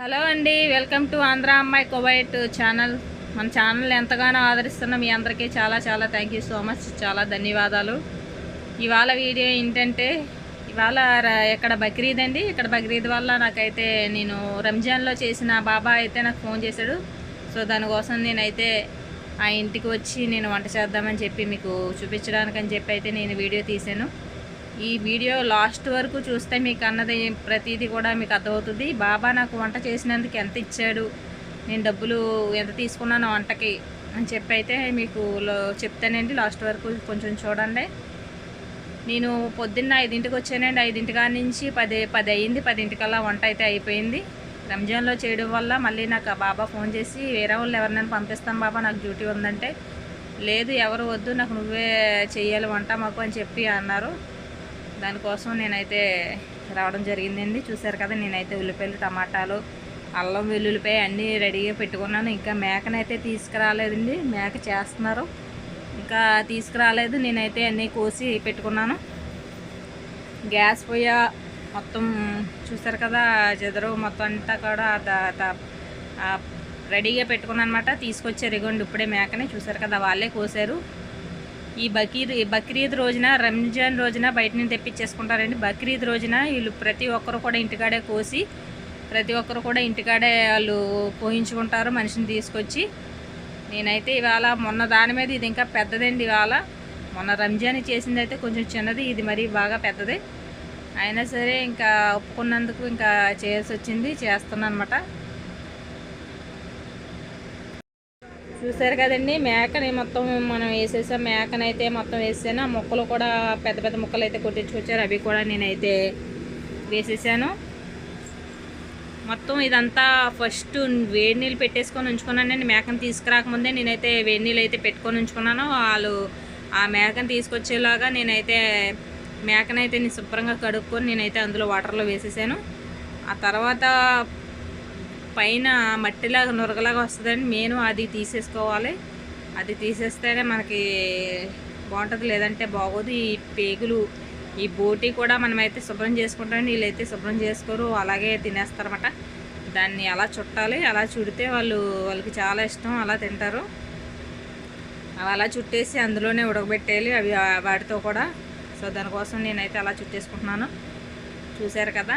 Hello అండి welcome to Andhra అమ్మాయి Kuwait channel. మన ఛానల్ ఎంతగానో ఆదరిస్తున్న మీ అందరికీ చాలా చాలా థ్యాంక్ యూ సో మచ్ చాలా ధన్యవాదాలు. ఇవాళ వీడియో ఏంటంటే ఇవాళ ఇక్కడ బక్రీద్ అండి? ఇక్కడ బక్రీద్ వల్ల నాకైతే నేను రంజాన్లో చేసిన బాబా అయితే నాకు ఫోన్ చేశాడు. సో దానికోసం నేనైతే ఆ ఇంటికి వచ్చి నేను వంట చేద్దామని చెప్పి మీకు చూపించడానికని చెప్పి అయితే నేను వీడియో తీశాను. ఈ వీడియో లాస్ట్ వరకు చూస్తే మీకు అన్నది ప్రతిదీ కూడా మీకు అర్థమవుతుంది. బాబా నాకు వంట చేసినందుకు ఎంత ఇచ్చాడు? నేను డబ్బులు ఎంత తీసుకున్నాను వంటకి? అని చెప్పి అయితే మీకు లో- చెప్తానండి. లాస్ట్ వరకు కొంచెం చూడండి. నేను పొద్దున్న ఐదింటికి వచ్చానండి. ఐదింటికా నుంచి పది పది అయ్యింది పదింటికల్లా వంట అయితే అయిపోయింది. రంజాన్లో చేయడం వల్ల మళ్ళీ నాకు ఆ బాబా ఫోన్ చేసి వేరే వాళ్ళు ఎవరినైనా పంపిస్తాను బాబా నాకు డ్యూటీ ఉందంటే. లేదు ఎవరు వద్దు నాకు నువ్వే చేయాలి వంట మాకు అని చెప్పి అన్నారు. దానికోసం నేనైతే రావడం జరిగిందండి. చూసారు కదా నేనైతే ఉల్లిపాయలు టమాటాలు అల్లం వెల్లుల్లిపాయ అన్నీ రెడీగా పెట్టుకున్నాను. ఇంకా మేకనైతే తీసుకురాలేదండి. మేక చేస్తున్నారు. ఇంకా తీసుకురాలేదు. నేనైతే అన్నీ కోసి పెట్టుకున్నాను. గ్యాస్ పొయ్య మొత్తం చూసారు కదా చెదరు మొత్తం అంతా కూడా రెడీగా పెట్టుకున్నాను అనమాట తీసుకొచ్చారు ఇగోండి ఇప్పుడే మేకని. చూసారు కదా వాళ్ళే కోసారు. ఈ బకీర్ ఈ బక్రీద్ రోజున రంజాన్ రోజున బయట నుంచి తెప్పించేసుకుంటారండి. బక్రీద్ రోజున వీళ్ళు ప్రతి ఒక్కరు కూడా ఇంటికాడే కోసి ప్రతి ఒక్కరు కూడా ఇంటికాడే వాళ్ళు కోయించుకుంటారు మనిషిని తీసుకొచ్చి. నేనైతే ఇవాళ మొన్న దాని మీద ఇది ఇంకా పెద్దదండి ఇవాళ. మొన్న రంజాన్ చేసింది అయితే కొంచెం చిన్నది ఇది మరీ బాగా పెద్దది. అయినా సరే ఇంకా ఒప్పుకున్నందుకు ఇంకా చేయాల్సి వచ్చింది చేస్తున్నాను అనమాట చూసారు కదండి మేకని మొత్తం మనం వేసేసాం. మేకనైతే మొత్తం వేసాను ఆ ముక్కలు కూడా పెద్ద పెద్ద ముక్కలు అయితే కొట్టించుకొచ్చారు. అవి కూడా నేనైతే వేసేసాను. మొత్తం ఇదంతా ఫస్ట్ వేడి నీళ్ళు పెట్టేసుకొని ఉంచుకున్నానండి మేకను తీసుకురాకముందే నేనైతే వేడి నీళ్ళు అయితే పెట్టుకొని ఉంచుకున్నాను. వాళ్ళు ఆ మేకను తీసుకొచ్చేలాగా నేనైతే మేకనైతే నేను శుభ్రంగా కడుక్కొని నేనైతే అందులో వాటర్లో వేసేసాను. ఆ తర్వాత పైన మట్టిలాగా నురగలాగా వస్తుందండి నేను అది తీసేసుకోవాలి. అది తీసేస్తేనే మనకి బాగుంటుంది లేదంటే బాగోదు. ఈ పేగులు ఈ బోటి కూడా మనమైతే శుభ్రం చేసుకుంటాం. వీళ్ళైతే శుభ్రం చేసుకోరు అలాగే తినేస్తారన్నమాట. దాన్ని అలా చుట్టాలి. అలా చుడితే వాళ్ళు వాళ్ళకి చాలా ఇష్టం అలా తింటారు. అవి అలా చుట్టేసి అందులోనే ఉడకబెట్టేయాలి అవి వాటితో కూడా. సో దానికోసం నేనైతే అలా చుట్టేసుకుంటున్నాను. చూశారు కదా?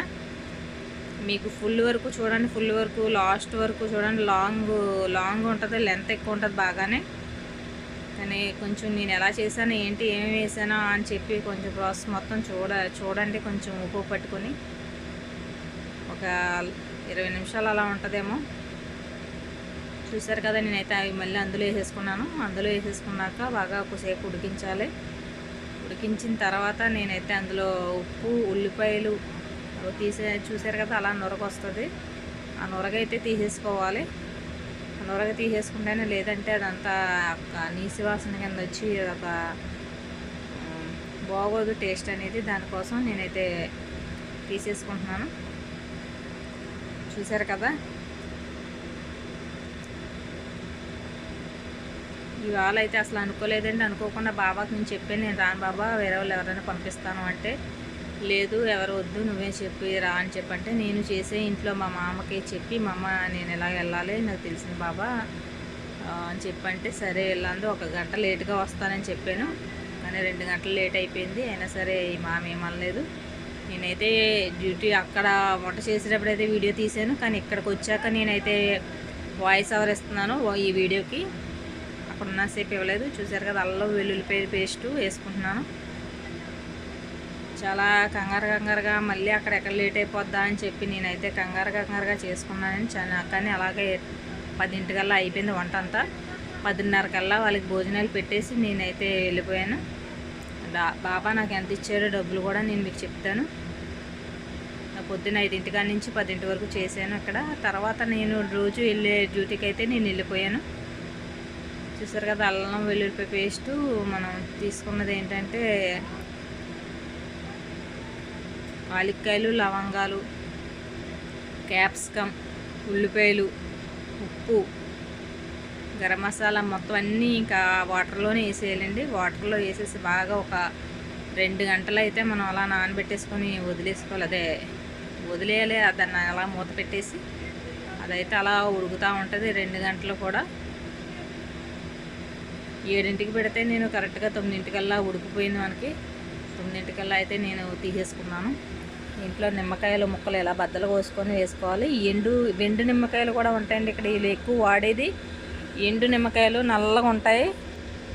మీకు ఫుల్ వరకు చూడండి ఫుల్ వరకు లాస్ట్ వరకు చూడండి లాంగ్ లాంగ్ ఉంటుంది లెంత్ ఎక్కువ ఉంటుంది బాగానే. కానీ కొంచెం నేను ఎలా చేశాను ఏంటి ఏమి వేసానో అని చెప్పి కొంచెం ప్రాసెస్ మొత్తం చూడ చూడండి కొంచెం ఉప్పు పట్టుకొని. ఒక ఇరవై నిమిషాలు అలా ఉంటుందేమో. చూసారు కదా నేనైతే అవి మళ్ళీ అందులో వేసేసుకున్నాను. అందులో వేసేసుకున్నాక బాగా ఒకసేపు ఉడికించాలి. ఉడికించిన తర్వాత నేనైతే అందులో ఉప్పు ఉల్లిపాయలు తీసే చూసారు కదా అలా నొరగ వస్తుంది. ఆ నురగ అయితే తీసేసుకోవాలి. ఆ నొరగ తీసేసుకుంటేనే లేదంటే అదంతా ఒక నీసి వాసన కింద వచ్చి ఒక బాగోదు టేస్ట్ అనేది. దానికోసం నేనైతే తీసేసుకుంటున్నాను. చూసారు కదా? ఇవాళ అయితే అసలు అనుకోలేదండి. అనుకోకుండా బాబాకి నేను చెప్పాను నేను రాను బాబా వేరే వాళ్ళు ఎవరైనా పంపిస్తాను అంటే. లేదు ఎవరు వద్దు నువ్వే చెప్పి రా అని చెప్పంటే నేను చేసే ఇంట్లో మా మామకి చెప్పి మా అమ్మ నేను ఎలా వెళ్ళాలి? నాకు తెలిసిన బాబా అని చెప్పంటే సరే వెళ్ళాను ఒక గంట లేట్గా వస్తానని చెప్పాను. కానీ రెండు గంటలు లేట్ అయిపోయింది. అయినా సరే ఈ మామ ఏమనలేదు. నేనైతే డ్యూటీ అక్కడ వంట చేసేటప్పుడు అయితే వీడియో తీశాను. కానీ ఇక్కడికి వచ్చాక నేనైతే వాయిస్ ఓవర్ ఇస్తున్నాను ఈ వీడియోకి. అక్కడ ఉన్నసేపు ఇవ్వలేదు. చూసారు కదా అల్లం వెల్లుల్లిపాయ పేస్టు వేసుకుంటున్నాను. చాలా కంగారు కంగారుగా మళ్ళీ అక్కడ ఎక్కడ లేట్ అయిపోద్దా అని చెప్పి నేనైతే కంగారు కంగారుగా చేసుకున్నానని చాలా కానీ అలాగే పదింటికల్లా అయిపోయింది వంట అంతా. పదిన్నర కల్లా వాళ్ళకి భోజనాలు పెట్టేసి నేనైతే వెళ్ళిపోయాను. బాబా నాకు ఎంత ఇచ్చారో డబ్బులు కూడా నేను మీకు చెప్తాను. పొద్దున్న ఐదింటికాడ నుంచి పదింటి వరకు చేశాను అక్కడ. తర్వాత నేను రోజు వెళ్ళే డ్యూటీకి అయితే నేను వెళ్ళిపోయాను. చూసారు కదా అల్లం వెల్లుల్లిపాయ పేస్టు మనం తీసుకున్నది ఏంటంటే ఆలిక్కాయలు లవంగాలు క్యాప్సికమ్ ఉల్లిపాయలు ఉప్పు గరం మసాలా మొత్తం అన్నీ ఇంకా వాటర్లోనే వేసేయాలండి. వాటర్లో వేసేసి బాగా ఒక రెండు గంటలు అయితే మనం అలా నానబెట్టేసుకొని వదిలేసుకోవాలి. అదే వదిలేయాలి దాన్ని అలా మూత పెట్టేసి అదైతే అలా ఉడుకుతూ ఉంటుంది రెండు గంటలు కూడా. ఏడింటికి పెడితే నేను కరెక్ట్గా తొమ్మిదింటికల్లా ఉడికిపోయింది మనకి. తొమ్మిదింటికల్లా అయితే నేను తీసేసుకున్నాను. ఇంట్లో నిమ్మకాయలు ముక్కలు ఇలా బద్దలు కోసుకొని వేసుకోవాలి. ఎండు ఎండు నిమ్మకాయలు కూడా ఉంటాయండి ఇక్కడ. వీళ్ళు ఎక్కువ వాడేది ఎండు నిమ్మకాయలు నల్లగా ఉంటాయి.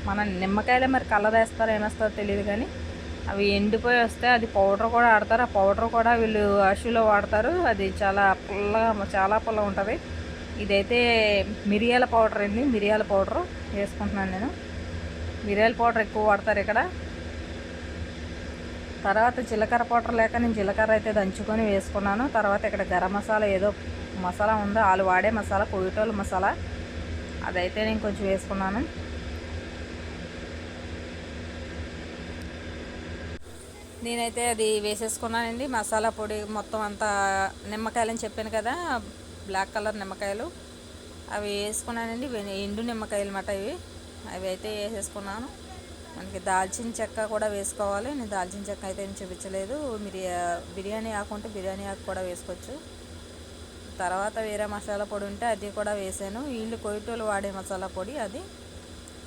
మన నిమ్మకాయలే మరి కలర్ వేస్తారో ఏమేస్తారో తెలియదు కానీ అవి ఎండిపోయి వస్తే అది పౌడర్ కూడా ఆడతారు ఆ పౌడర్ కూడా వీళ్ళు అషులో వాడతారు. అది చాలా పుల్లగా చాలా పుల్ల ఉంటుంది. ఇదైతే మిరియాల పౌడర్ అండి. మిరియాల పౌడర్ వేసుకుంటున్నాను నేను. మిరియాల పౌడర్ ఎక్కువ వాడతారు ఇక్కడ. తర్వాత జీలకర్ర పౌడర్ లేక నేను జీలకర్ర అయితే దంచుకొని వేసుకున్నాను. తర్వాత ఇక్కడ గరం మసాలా ఏదో మసాలా ఉందో వాళ్ళు వాడే మసాలా పొయ్యిటోలు మసాలా అదైతే నేను కొంచెం వేసుకున్నాను. నేనైతే అది వేసేసుకున్నానండి. మసాలా పొడి మొత్తం అంతా నిమ్మకాయలని చెప్పాను కదా బ్లాక్ కలర్ నిమ్మకాయలు. అవి వేసుకున్నానండి. ఎండు నిమ్మకాయలు అన్నమాట ఇవి. అవి అయితే వేసేసుకున్నాను. మనకి దాల్చిన చెక్క కూడా వేసుకోవాలి. నేను దాల్చిన చెక్క అయితే ఏం చూపించలేదు. మిరియా బిర్యానీ ఆకు ఉంటే బిర్యానీ ఆకు కూడా వేసుకోవచ్చు. తర్వాత వేరే మసాలా పొడి ఉంటే అది కూడా వేసాను. వీళ్ళు కొయ్యటోలు వాడే మసాలా పొడి అది.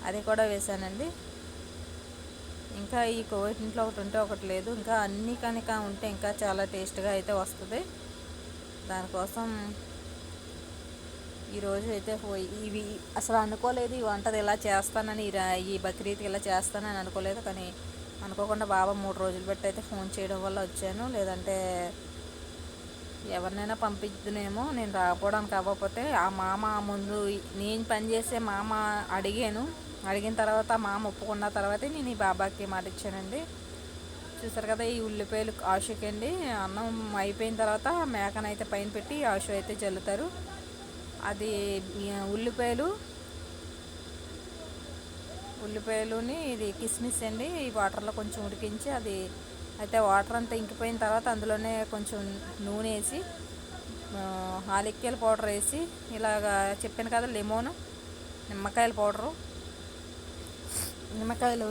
అది కూడా వేసానండి. ఇంకా ఈ కోవిటింట్లో ఒకటి ఉంటే ఒకటి లేదు. ఇంకా అన్నీ కనుక ఉంటే ఇంకా చాలా టేస్ట్గా అయితే వస్తుంది. దానికోసం ఈరోజు అయితే ఇవి అసలు అనుకోలేదు ఈ వంటది ఇలా చేస్తానని ఈ బక్రీద్కి ఇలా చేస్తానని అనుకోలేదు. కానీ అనుకోకుండా బాబా మూడు రోజులు పెట్టి అయితే ఫోన్ చేయడం వల్ల వచ్చాను. లేదంటే ఎవరినైనా పంపిద్దునేమో నేను రాకపోవడానికి అవ్వకపోతే ఆ మామ ముందు నేను పనిచేసే మామ అడిగాను. అడిగిన తర్వాత మామ ఒప్పుకున్న తర్వాతే నేను ఈ బాబాకి మాట ఇచ్చానండి. చూసారు కదా ఈ ఉల్లిపాయలు ఆశకండి. అన్నం అయిపోయిన తర్వాత మేకనైతే పైన పెట్టి ఆశు అయితే జల్లుతారు. అది ఉల్లిపాయలు. ఉల్లిపాయలుని ఇది కిస్మిస్ అండి ఈ వాటర్లో కొంచెం ఉడికించి అది అయితే వాటర్ అంతా ఇంకిపోయిన తర్వాత అందులోనే కొంచెం నూనె వేసి ఆలిక్కేల పౌడర్ వేసి ఇలాగా చెప్పాను కదా లెమోన్ నిమ్మకాయల పౌడరు. నిమ్మకాయలు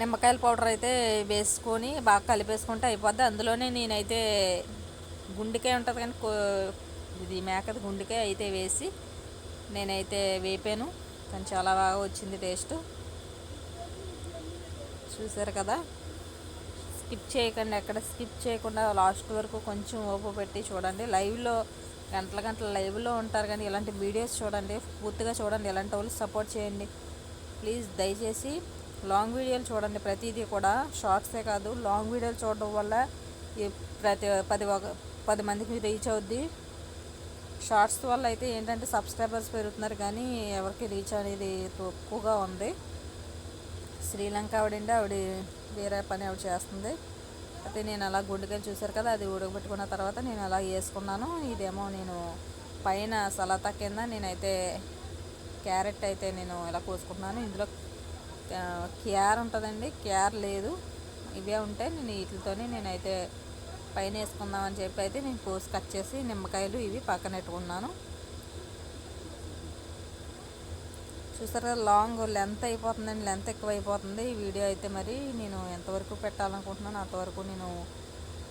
నిమ్మకాయల పౌడర్ అయితే వేసుకొని బాగా కలిపేసుకుంటే అయిపోద్ది. అందులోనే నేనైతే గుండెకాయ ఉంటుంది కానీ ఇది మేకది గుండెకే అయితే వేసి నేనైతే వేపాను. కానీ చాలా బాగా వచ్చింది టేస్ట్. చూసారు కదా? స్కిప్ చేయకండి ఎక్కడ స్కిప్ చేయకుండా లాస్ట్ వరకు కొంచెం ఓపు పెట్టి చూడండి. లైవ్లో గంటల గంటల లైవ్లో ఉంటారు కానీ ఇలాంటి వీడియోస్ చూడండి పూర్తిగా చూడండి. ఇలాంటి వాళ్ళు సపోర్ట్ చేయండి. ప్లీజ్ దయచేసి లాంగ్ వీడియోలు చూడండి. ప్రతిదీ కూడా షార్ట్సే కాదు. లాంగ్ వీడియోలు చూడడం వల్ల ప్రతి పది పది మందికి రీచ్ అవుద్ది. షార్ట్స్ వల్ల అయితే ఏంటంటే సబ్స్క్రైబర్స్ పెరుగుతున్నారు కానీ ఎవరికి రీచ్ అనేది తక్కువగా ఉంది. శ్రీలంక ఆవిడండి ఆవిడ వేరే పని ఆవిడ చేస్తుంది. అయితే నేను అలా గుండెకాయలు చూశారు కదా అది ఉడకబెట్టుకున్న తర్వాత నేను అలా వేసుకున్నాను. ఇదేమో నేను పైన సలాతా కింద నేనైతే క్యారెట్ అయితే నేను ఇలా కోసుకుంటున్నాను. ఇందులో క్యార్ ఉంటుందండి క్యార్ లేదు. ఇవే ఉంటాయి నేను వీటితోనే నేనైతే పైన వేసుకుందామని చెప్పి అయితే నేను కోసి కట్ చేసి నిమ్మకాయలు ఇవి పక్కన పెట్టుకున్నాను. చూసారా లాంగ్ లెంత్ అయిపోతుందండి లెంత్ ఎక్కువ అయిపోతుంది ఈ వీడియో అయితే మరి నేను ఎంతవరకు పెట్టాలనుకుంటున్నాను అంతవరకు నేను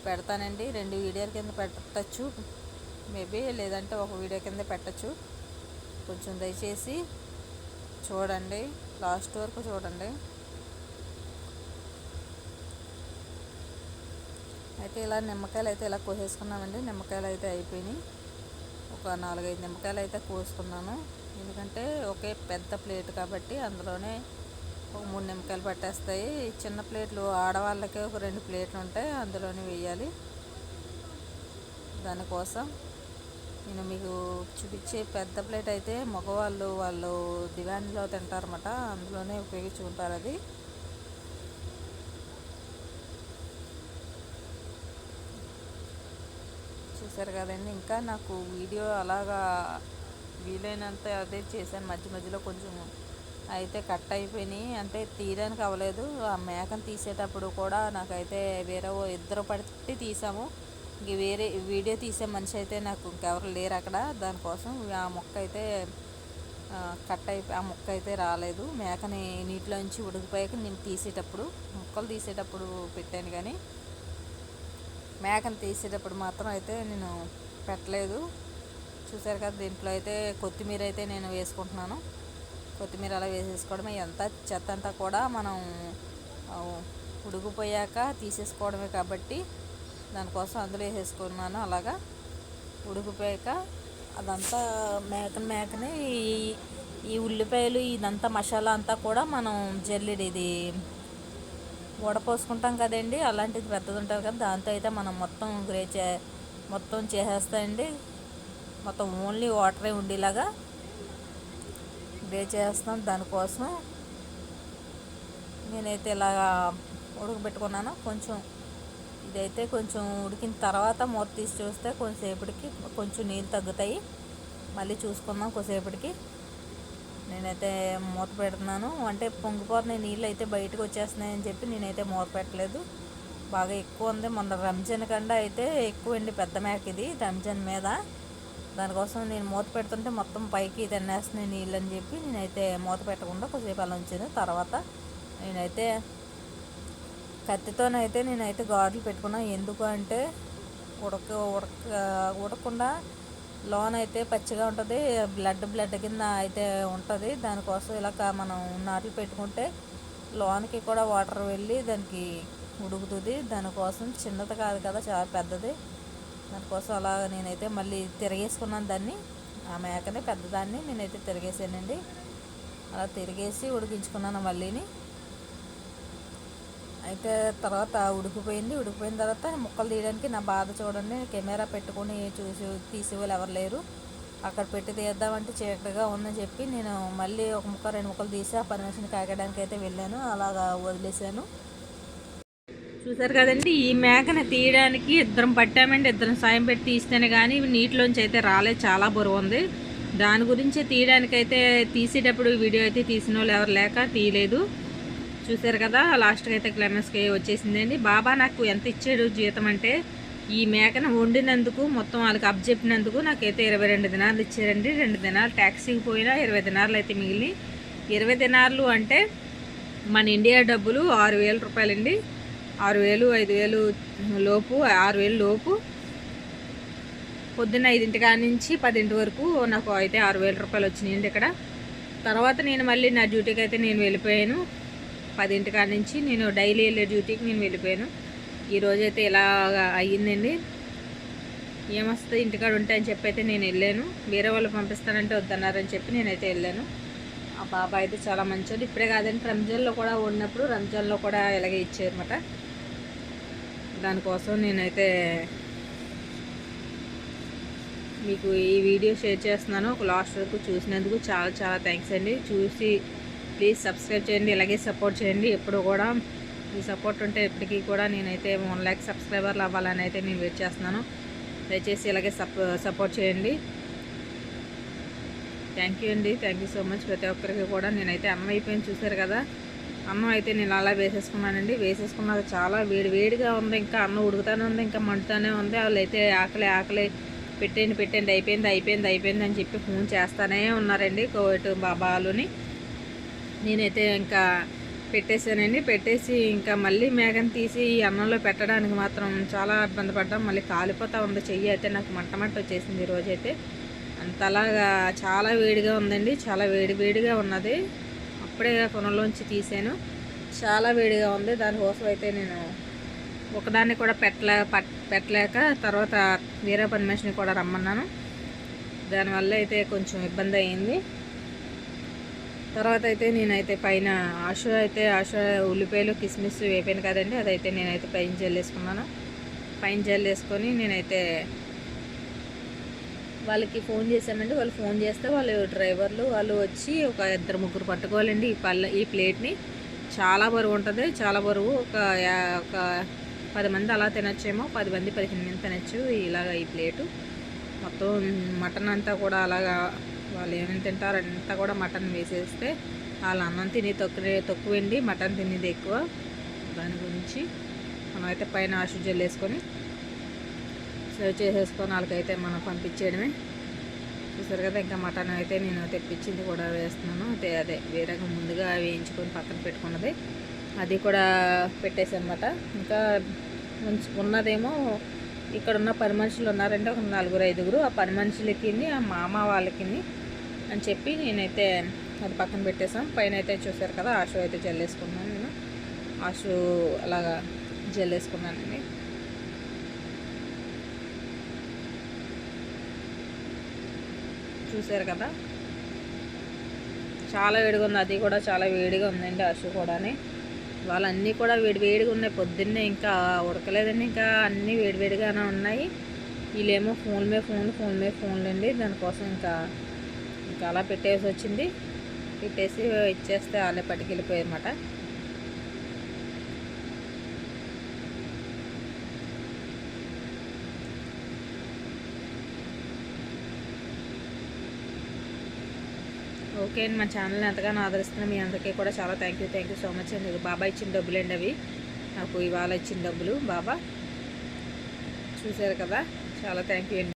పెడతానండి. రెండు వీడియోల కింద పెట్టచ్చు. మేబీ లేదంటే ఒక వీడియో కింద పెట్టచ్చు. కొంచెం దయచేసి చూడండి. లాస్ట్ వరకు చూడండి. అయితే ఇలా నిమ్మకాయలు అయితే ఇలా కోసేసుకున్నామండి. నిమ్మకాయలు అయితే అయిపోయినాయి. ఒక నాలుగైదు నిమ్మకాయలు అయితే కోసుకున్నాను. ఎందుకంటే ఒకే పెద్ద ప్లేట్ కాబట్టి అందులోనే ఒక మూడు నిమ్మకాయలు పట్టేస్తాయి. చిన్న ప్లేట్లు ఆడవాళ్ళకే ఒక రెండు ప్లేట్లు ఉంటాయి. అందులోనే వేయాలి. దానికోసం నేను మీకు చూపించే పెద్ద ప్లేట్ అయితే మగవాళ్ళు వాళ్ళు దివాన్లో తింటారన్నమాట. అందులోనే ఉపయోగించుకుంటారు అది. చూసారు కదండి. ఇంకా నాకు వీడియో అలాగా వీలైనంత అదే చేశాను. మధ్య మధ్యలో కొంచెం అయితే కట్ అయిపోయినాయి. అంటే తీయడానికి అవ్వలేదు. ఆ మేకను తీసేటప్పుడు కూడా నాకైతే వేరే ఇద్దరు పడితే తీసాము. ఇంక వేరే వీడియో తీసే మనిషి అయితే నాకు ఇంకెవరు లేరు అక్కడ. దానికోసం ఆ మొక్క అయితే కట్ అయిపోయి ఆ మొక్క అయితే రాలేదు. మేకని నీటిలోంచి ఉడికిపోయాక నేను తీసేటప్పుడు మొక్కలు తీసేటప్పుడు పెట్టాను కానీ మేకను తీసేటప్పుడు మాత్రం అయితే నేను పెట్టలేదు. చూసారు కదా దీంట్లో అయితే కొత్తిమీర అయితే నేను వేసుకుంటున్నాను. కొత్తిమీర అలా వేసేసుకోవడమే. ఎంత చెత్త అంతా కూడా మనం ఉడికిపోయాక తీసేసుకోవడమే కాబట్టి దానికోసం అందులో వేసేసుకున్నాను. అలాగా ఉడికిపోయాక అదంతా మేకని మేకని ఈ- ఈ ఉల్లిపాయలు ఇదంతా మసాలా అంతా కూడా మనం జల్లెడు ఇది వడపోసుకుంటాం కదండి. అలాంటిది పెద్దది ఉంటుంది కదా దాంతో అయితే మనం మొత్తం గ్రే చే మొత్తం చేసేస్తాయండి. మొత్తం ఓన్లీ వాటరే ఉండేలాగా గ్రే చేస్తాం దానికోసం. నేనైతే ఇలా ఉడకబెట్టుకున్నాను. కొంచెం ఇదైతే కొంచెం ఉడికిన తర్వాత మూత తీసి చూస్తే కొంచెంసేపటికి కొంచెం నీళ్ళు తగ్గుతాయి. మళ్ళీ చూసుకుందాం కొద్దిసేపటికి. నేనైతే మూత పెడుతున్నాను. అంటే పొంగిపోతున్నాయి నీళ్ళు అయితే బయటకు వచ్చేస్తున్నాయని చెప్పి నేనైతే మూత పెట్టలేదు. బాగా ఎక్కువ ఉంది. మొన్న రంజాన్ కంటే అయితే ఎక్కువ అండి పెద్ద మేక ఇది రంజాన్ మీద. దానికోసం నేను మూత పెడుతుంటే మొత్తం పైకి తినేస్తున్నాయి నీళ్ళు అని చెప్పి నేనైతే మూత పెట్టకుండా కొద్దిసేపు అలా ఉంచాను. తర్వాత నేనైతే కత్తితోనైతే నేనైతే గాడ్లు పెట్టుకున్నాను ఎందుకు అంటే ఉడక ఉడక ఉడకుండా లోన్ అయితే పచ్చిగా ఉంటుంది బ్లడ్ బ్లడ్ కింద అయితే ఉంటుంది. దానికోసం ఇలా మనం నాట్లు పెట్టుకుంటే లోన్కి కూడా వాటర్ వెళ్ళి దానికి ఉడుకుతుంది. దానికోసం చిన్నది కాదు కదా చాలా పెద్దది. దానికోసం అలా నేనైతే మళ్ళీ తిరిగేసుకున్నాను దాన్ని. ఆ మేకని పెద్దదాన్ని నేనైతే తిరిగేసానండి. అలా తిరిగేసి ఉడికించుకున్నాను మళ్ళీని. అయితే తర్వాత ఉడికిపోయింది. ఉడికిపోయిన తర్వాత ముక్కలు తీయడానికి నా బాధ చూడండి. కెమెరా పెట్టుకొని చూసి తీసేవాళ్ళు ఎవరు లేరు. అక్కడ పెట్టి తీద్దామంటే చీకటిగా ఉందని చెప్పి నేను మళ్ళీ ఒక ముక్క రెండు ముక్కలు తీసి ఆ పర్మిషన్ కాకడానికి అయితే వెళ్ళాను. అలాగా వదిలేశాను. చూసారు కదండి ఈ మేకను తీయడానికి ఇద్దరం పట్టామండి. ఇద్దరం సాయం పెట్టి తీస్తేనే కానీ నీటిలోంచి అయితే రాలేదు చాలా బరువు ఉంది. దాని గురించి తీయడానికైతే తీసేటప్పుడు వీడియో అయితే తీసిన వాళ్ళు ఎవరు లేక తీయలేదు. చూసారు కదా లాస్ట్కి అయితే క్లైమాక్స్కి వచ్చేసిందండి బాబా నాకు ఎంత ఇచ్చాడు జీతం అంటే ఈ మేకను వండినందుకు మొత్తం వాళ్ళకి అప్ చెప్పినందుకు నాకైతే ఇరవై రెండు దినాలు ఇచ్చారండి. రెండు దినాలు ట్యాక్సీకి పోయినా ఇరవై దినాలు అయితే మిగిలి ఇరవై దినాలు అంటే మన ఇండియా డబ్బులు ఆరు వేల రూపాయలండి. ఆరు వేలు ఐదు వేలు లోపు ఆరు వేలు లోపు. పొద్దున్న ఐదింటి కాడ నుంచి పదింటి వరకు నాకు అయితే ఆరు వేల రూపాయలు వచ్చినాయండి ఇక్కడ. తర్వాత నేను మళ్ళీ నా డ్యూటీకి అయితే నేను వెళ్ళిపోయాను. పదింటి కాడ నుంచి నేను డైలీ వెళ్ళే డ్యూటీకి నేను వెళ్ళిపోయాను. ఈరోజైతే ఇలా అయ్యిందండి? ఏమొస్తుంది? ఇంటికాడ ఉంటాయని చెప్పి అయితే నేను వెళ్ళాను. వేరే వాళ్ళు పంపిస్తానంటే వద్దన్నారని చెప్పి నేనైతే వెళ్ళాను. ఆ బాబా అయితే చాలా మంచిది ఇప్పుడే కాదండి రంజాన్లో కూడా ఉన్నప్పుడు రంజాన్లో కూడా ఇలాగే ఇచ్చారన్నమాట. దానికోసం నేనైతే మీకు ఈ వీడియో షేర్ చేస్తున్నాను. ఒక లాస్ట్ వరకు చూసినందుకు చాలా చాలా థ్యాంక్స్ అండి. చూసి ప్లీజ్ సబ్స్క్రైబ్ చేయండి ఇలాగే సపోర్ట్ చేయండి. ఎప్పుడు కూడా మీ సపోర్ట్ ఉంటే ఇప్పటికీ కూడా నేనైతే వన్ ల్యాక్ సబ్స్క్రైబర్లు అవ్వాలని అయితే నేను వెయిట్ చేస్తున్నాను. దయచేసి ఇలాగే సప్ సపోర్ట్ చేయండి. థ్యాంక్ యూ అండి. థ్యాంక్ యూ సో మచ్ ప్రతి ఒక్కరికి కూడా నేనైతే అన్నం అయిపోయింది చూసారు కదా? అన్నం అయితే నేను అలా వేసేసుకున్నానండి. వేసేసుకున్నాక చాలా వేడి వేడిగా ఉంది. ఇంకా అన్నం ఉడుకుతానే ఉంది ఇంకా మండుతానే ఉంది. వాళ్ళు అయితే ఆకలి ఆకలి పెట్టండి పెట్టండి అయిపోయింది అయిపోయింది అయిపోయింది అని చెప్పి ఫోన్ చేస్తానే ఉన్నారండి. కోవిడ్ బాబాలుని. నేనైతే ఇంకా పెట్టేశానండి. పెట్టేసి ఇంకా మళ్ళీ మేఘం తీసి ఈ అన్నంలో పెట్టడానికి మాత్రం చాలా ఇబ్బంది పడ్డాం. మళ్ళీ కాలిపోతూ ఉంది. చెయ్యి అయితే నాకు మంట మంట వచ్చేసింది ఈరోజైతే అంతలాగా చాలా వేడిగా ఉందండి. చాలా వేడి వేడిగా ఉన్నది. అప్పుడే కొనలోంచి తీసాను. చాలా వేడిగా ఉంది. దానికోసం అయితే నేను ఒకదాన్ని కూడా పెట్టలే పట్ పెట్టలేక తర్వాత వేరే పని మనిషిని కూడా రమ్మన్నాను. దానివల్ల అయితే కొంచెం ఇబ్బంది అయింది. తర్వాత అయితే నేనైతే పైన ఆశ అయితే ఆశ ఉల్లిపాయలు కిస్మిస్ వేపాను కదండి అదైతే నేనైతే పైన జల్లేసుకున్నాను పైన జల్లేసుకొని నేనైతే వాళ్ళకి ఫోన్ చేశామండి వాళ్ళు ఫోన్ చేస్తే వాళ్ళు డ్రైవర్లు వాళ్ళు వచ్చి ఒక ఇద్దరు ముగ్గురు పట్టుకోవాలండి ఈ పళ్ళ ఈ ప్లేట్ని. చాలా బరువు ఉంటుంది చాలా బరువు. ఒక ఒక పది మంది అలా తినొచ్చేమో పది మంది పదిహేను మంది తినచ్చు ఇలాగ ఈ ప్లేటు. మొత్తం మటన్ అంతా కూడా అలాగా వాళ్ళు ఏమేమి తింటారో అంతా కూడా మటన్ వేసేస్తే వాళ్ళు అన్నం తిని తొక్కునే తక్కువండి. మటన్ తినేది ఎక్కువ. దాని గురించి మనమైతే పైన ఆశు జల్లేసుకొని సర్వ్ చేసేసుకొని వాళ్ళకైతే మనం పంపించేయడమే. చూసారు కదా ఇంకా మటన్ అయితే నేను తెప్పించింది కూడా వేస్తున్నాను. అదే అదే వేరేగా ముందుగా వేయించుకొని పక్కన పెట్టుకున్నది. అది కూడా పెట్టేసనమాట ఇంకా ఉన్నదేమో ఇక్కడ ఉన్న పని మనుషులు ఉన్నారంటే ఒక నలుగురు ఐదుగురు. ఆ పని మనుషులకి ఆ మామ వాళ్ళకి అని చెప్పి నేనైతే అది పక్కన పెట్టేసాం పైన అయితే చూసారు కదా ఆ షూ అయితే జల్లేసుకున్నాను నేను. ఆ షూ అలాగా జల్లేసుకున్నానండి చూసారు కదా? చాలా వేడిగా ఉంది. అది కూడా చాలా వేడిగా ఉందండి ఆ షూ కూడాని వాళ్ళన్నీ కూడా వేడి వేడిగా ఉన్నాయి. పొద్దున్నే ఇంకా ఉడకలేదండి. ఇంకా అన్నీ వేడివేడిగానే ఉన్నాయి. వీళ్ళేమో ఫోన్ మీద ఫోన్ ఫోన్ మీద ఫోన్లు అండి దానికోసం ఇంకా ఇంకా అలా పెట్టేసి వచ్చింది. పెట్టేసి ఇచ్చేస్తే వాళ్ళే పట్టుకెళ్ళిపోయారన్నమాట ఓకే అండి మా ఛానల్ని ఎంతగానో ఆదరిస్తున్నా మీ అందరికీ కూడా చాలా thank you thank you so much అండి. బాబా ఇచ్చిన డబ్బులు అండి అవి. నాకు ఇవాళ ఇచ్చిన డబ్బులు బాబా. చూశారు కదా? చాలా థ్యాంక్ యూ అండి.